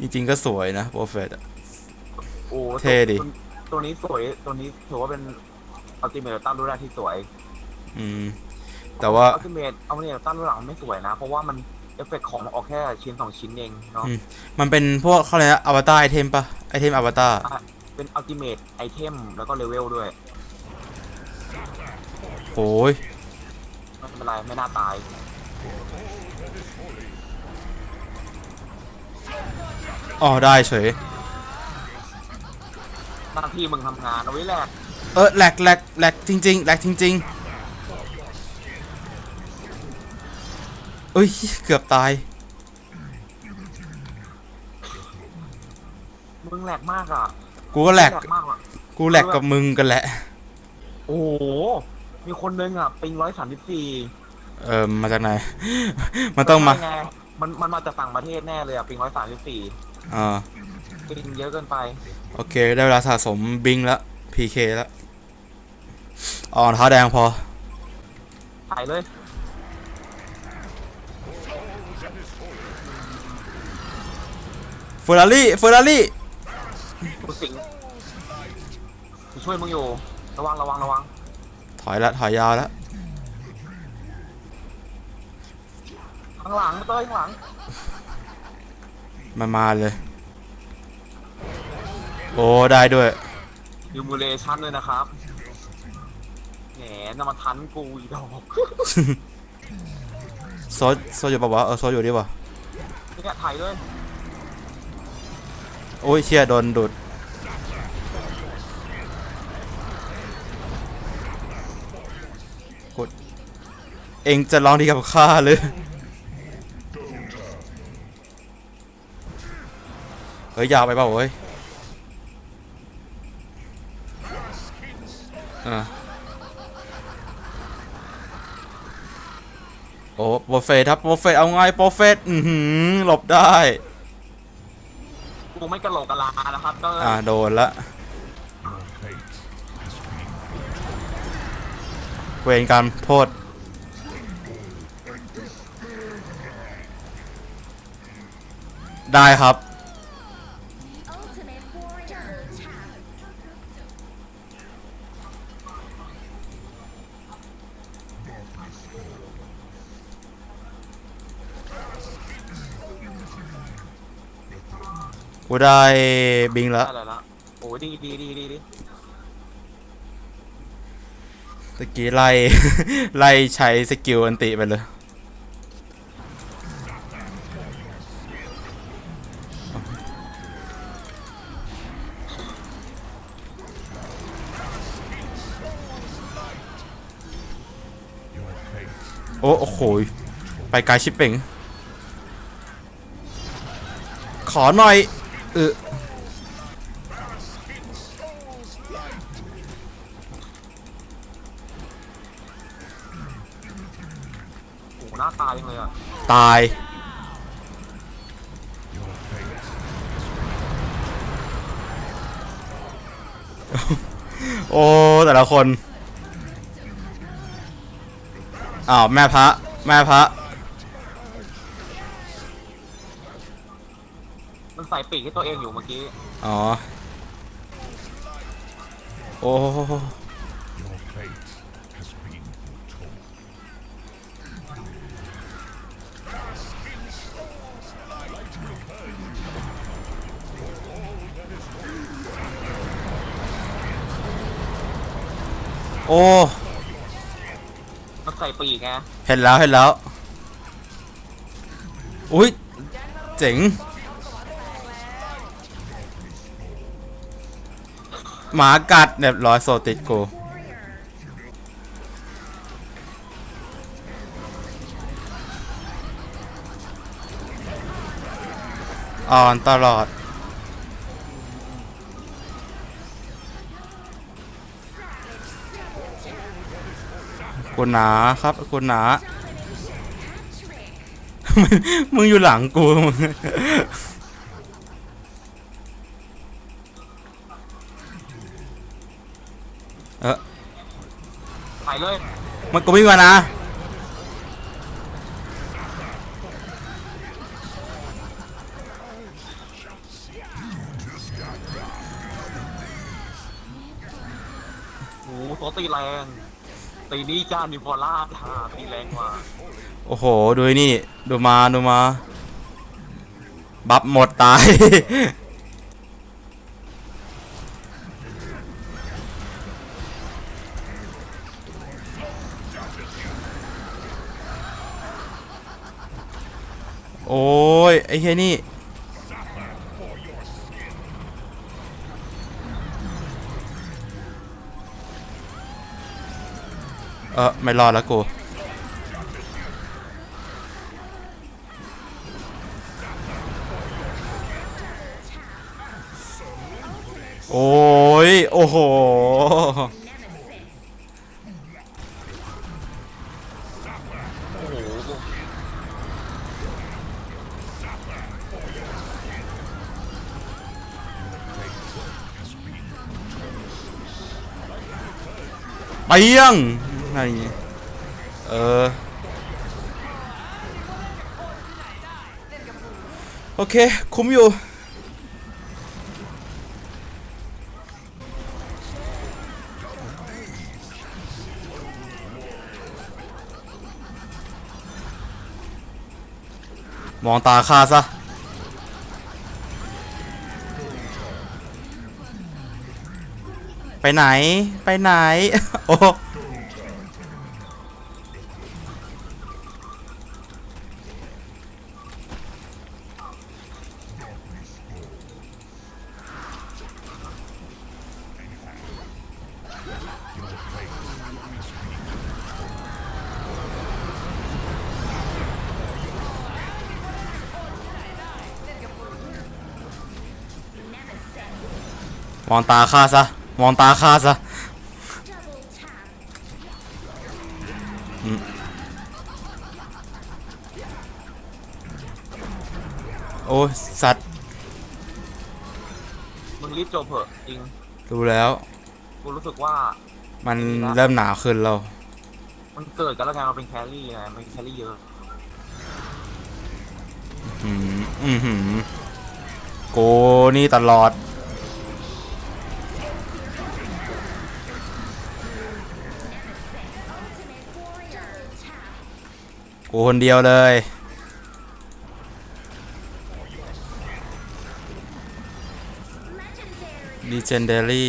จริงๆก็สวยนะโปรเฟต โอ้เท่ดิ ตัวตัวนี้สวย ตัวนี้ถือว่าเป็นอัลติเมทตั้งรุ่นแรกที่สวยอืม แต่ว่า อัลติเมทเอาเนี่ยตั้งรุ่นหลังไม่สวยนะ เพราะว่ามันเอฟเฟกต์ของออกแค่ชิ้นสองชิ้นเองเนาะ อืม มันเป็นพวกเขาเรียกนะอวตารไอเทมปะไอเทมอวตาร เป็นอัลติเมทไอเทมแล้วก็เลเวลด้วย โอ้ยไม่เป็นไรไม่น่าตาย อ๋อได้เฉยหน้าที่มึงทำงานเอาไว้แลกเออแหลกแหลกแหลกจริงๆแหลกจริงๆเอ้ยเกือบตาย มึงแหลกมากอะกูก็แหลก มากอะกูแหลกกับมึงกันแหละ โอ้โหมีคนนึงอะปิงร้อยสามสิบสี่เออมาจากไหน มันต้องมา ไงมันมันมาจากต่างประเทศแน่เลยอะปิงร้อยสามสิบสี่ อ่าปิงเยอะเกินไป โอเค ได้เวลาสะสมบิงแล้ว PK แล้วอ๋อรองเท้าแดงพอ ถ่ายเลย เฟอร์รารี่เฟอร์รารี่กูสิงกูช่วยมึงอยู่ ระวังระวังระวัง ถอยละถอยยาวแล้วข้างหลังเต้ยข้างหลัง มันมาเลย โอ้ได้ด้วยดิมูเลชันเลยนะครับ แหมนำมาทันกูอีดอกโซดโซดอยู่ปะวะเออโซดอยู่ดิวะเนี่ยถ่ายเลยโอ้ยเชี่ยโดนดูดกดเองจะร้องดีกับข้าหรือ เฮ้ยยาวไปเปล่าเว้ยอะโอ้โปรเฟสครับโปรเฟสเอาไงโปรเฟสอือหือหลบได้กูไม่กระโหลกกะลานะครับเต้ยอ่าโดนละเวรกรรมโทษได้ครับ กูได้บิงแล้วได้เลยละโอ้ยดีดีดีดีดีตะกี้ไล่ ไล่ใช้สกิลอันติไปเลยโอ้โอ้โหยไปไกลชิปเป่งขอหน่อย เออโอ้โหหน้าตายยังเลยอะตาย โอ้ แต่ละคน อ้าว แม่พระ แม่พระ มันใส่ปีกให้ตัวเองอยู่เมื่อกี้ อ๋อ โอ้ Your fate has been foretold. โอ้ มันใส่ปีกไงเห็นแล้วเห็นแล้ว อุ้ย เจ๋ง หมากัดเรียบร้อยโซติดกูอ่อนตลอด กูหนาครับกูหนา มึงอยู่หลังกูมึง เออไปเลยมันก็ไม่มานะโอ้โหตีแรงตีนี้จ้ามีพอล่าท่าตีแรงมาโอ้โห ดูนี่ ดูมา ดูมา บัฟหมดตาย โอ้ย ไอ้เฮนี่เออไม่รอดแล้วกู โอ้ย โอ้โห ไปยังอะไรอย่างงี้เออโอเค คุ้มอยู่ มองตาข้าซะ ไปไหนไปไหน โอ้มองตาข้าซะ มองตาข้าซะ Double tap. โอ้ยสัตว์มึงรีบจบเถอะจริงรู้แล้ว กูรู้สึกว่า มันเริ่มหนาขึ้นแล้ว มันเกิดกันแล้วไงมาเป็นแครี่ไงมันแครี่เยอะอืมอืมหืมโกนี่ตลอด กูคนเดียวเลย Legendary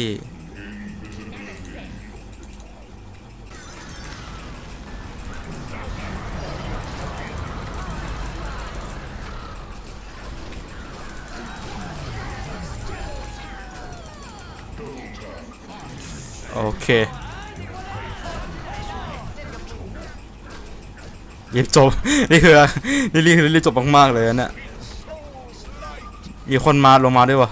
โอเค รีบจบ นี่คือนี่รีบรีบจบมากๆเลยนะเนี่ยมีคนมาลงมาด้วยวะ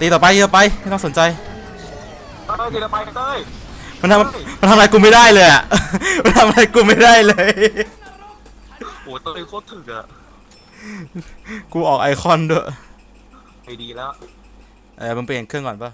ตีต่อไปตีต่อไปไม่ต้องสนใจเต้ยทีละไปเต้ยมันทำมันทำอะไรกูไม่ได้เลยอะมันทำอะไรกูไม่ได้เลยโอ้เต้ยโคตรถึกอะกูออกไอคอนด้วยไปดีแล้วเออมึงเปลี่ยนเครื่องก่อนปะ